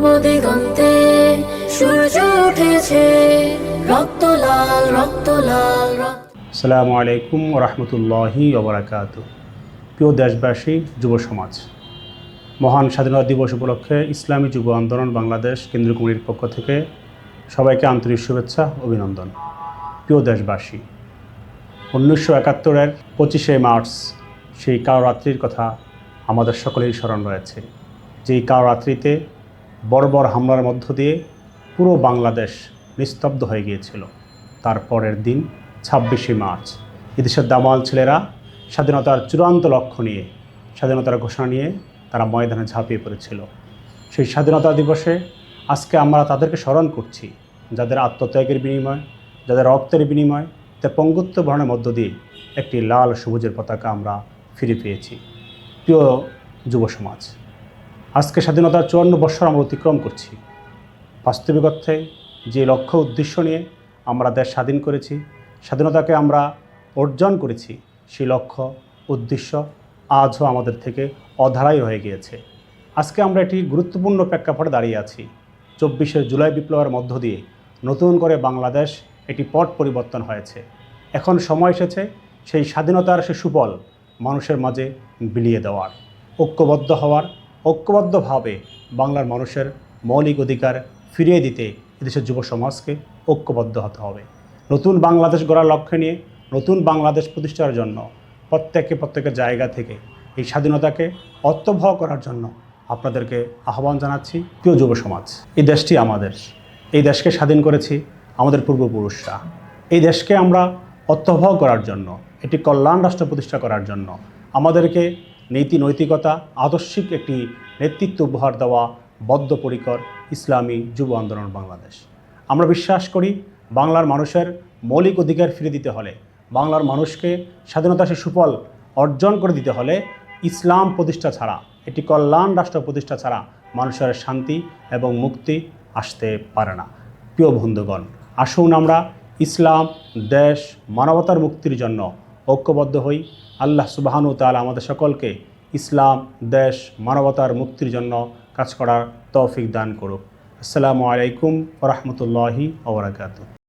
পূর্ব দিগন্তে সূর্য উঠেছে। রক্ত লাল রক্ত লাল আসসালামু আলাইকুম রহমতুল্লাহি ওবরাকাত। প্রিয় দেশবাসী, যুব সমাজ, মহান স্বাধীনতা দিবস উপলক্ষে ইসলামী যুব আন্দোলন বাংলাদেশ কেন্দ্রীয় কমিটির পক্ষ থেকে সবাইকে আন্তরিক শুভেচ্ছা, অভিনন্দন। প্রিয় দেশবাসী, উনিশশো একাত্তরের পঁচিশে মার্চ সেই কালরাত্রির কথা আমাদের সকলেই স্মরণ রয়েছে। যেই কালরাত্রিতে বর্বর হামলার মধ্য দিয়ে পুরো বাংলাদেশ নিস্তব্ধ হয়ে গিয়েছিল। তার পরের দিন, ছাব্বিশে মার্চ, এদেশের দামাল ছেলেরা স্বাধীনতার চূড়ান্ত লক্ষ্য নিয়ে, স্বাধীনতার ঘোষণা নিয়ে তারা ময়দানে ঝাঁপিয়ে পড়েছিল। সেই স্বাধীনতা দিবসে আজকে আমরা তাদেরকে স্মরণ করছি, যাদের আত্মত্যাগের বিনিময়, যাদের রক্তের বিনিময় তার পঙ্গুত্ব বরণের মধ্য দিয়ে একটি লাল সবুজের পতাকা আমরা ফিরে পেয়েছি। প্রিয় যুব সমাজ আজকে স্বাধীনতার চুয়ান্ন বৎসর আমরা অতিক্রম করছি। বাস্তবিক অর্থে যে লক্ষ্য উদ্দেশ্য নিয়ে আমরা দেশ স্বাধীন করেছি, স্বাধীনতাকে আমরা অর্জন করেছি, সেই লক্ষ্য, উদ্দেশ্য আজও আমাদের থেকে অধারাই হয়ে গিয়েছে। আজকে আমরা একটি গুরুত্বপূর্ণ প্রেক্ষাপটে দাঁড়িয়ে আছি। চব্বিশে জুলাই বিপ্লবের মধ্য দিয়ে নতুন করে বাংলাদেশ একটি পট পরিবর্তন হয়েছে। এখন সময় এসেছে সেই স্বাধীনতার সে সুফল মানুষের মাঝে বিলিয়ে দেওয়ার, ঐক্যবদ্ধ হওয়ার ঐক্যবদ্ধভাবে বাংলার মানুষের মৌলিক অধিকার ফিরিয়ে দিতে এদেশের যুব সমাজকে ঐক্যবদ্ধ হতে হবে। নতুন বাংলাদেশ গড়ার লক্ষ্যে নিয়ে নতুন বাংলাদেশ প্রতিষ্ঠার জন্য প্রত্যেকে প্রত্যেকের জায়গা থেকে এই স্বাধীনতাকে অর্থবহ করার জন্য আপনাদেরকে আহ্বান জানাচ্ছি প্রিয় যুব সমাজ। এই দেশটি আমাদের। এই দেশকে স্বাধীন করেছি আমাদের পূর্বপুরুষরা। এই দেশকে আমরা অর্থবহ করার জন্য, একটি কল্যাণ রাষ্ট্র প্রতিষ্ঠা করার জন্য আমাদেরকে নীতি নৈতিকতা আদর্শিক একটি নেতৃত্ব উপহার দেওয়া বদ্ধপরিকর ইসলামী যুব আন্দোলন বাংলাদেশ। আমরা বিশ্বাস করি, বাংলার মানুষের মৌলিক অধিকার ফিরে দিতে হলে, বাংলার মানুষকে স্বাধীনতা সে সুফল অর্জন করে দিতে হলে ইসলাম প্রতিষ্ঠা ছাড়া, একটি কল্যাণ রাষ্ট্র প্রতিষ্ঠা ছাড়া মানুষের শান্তি এবং মুক্তি আসতে পারে না। প্রিয় বন্ধুগণ, আসুন আমরা ইসলাম, দেশ, মানবতার মুক্তির জন্য ঐক্যবদ্ধ হই। আল্লাহ সুবাহানু তাল আমাদের সকলকে ইসলাম, দেশ, মানবতার মুক্তির জন্য কাজ করার তৌফিক দান করুক। আসসালামু আলাইকুম রহমতুল্লাহি ওবরাকাতু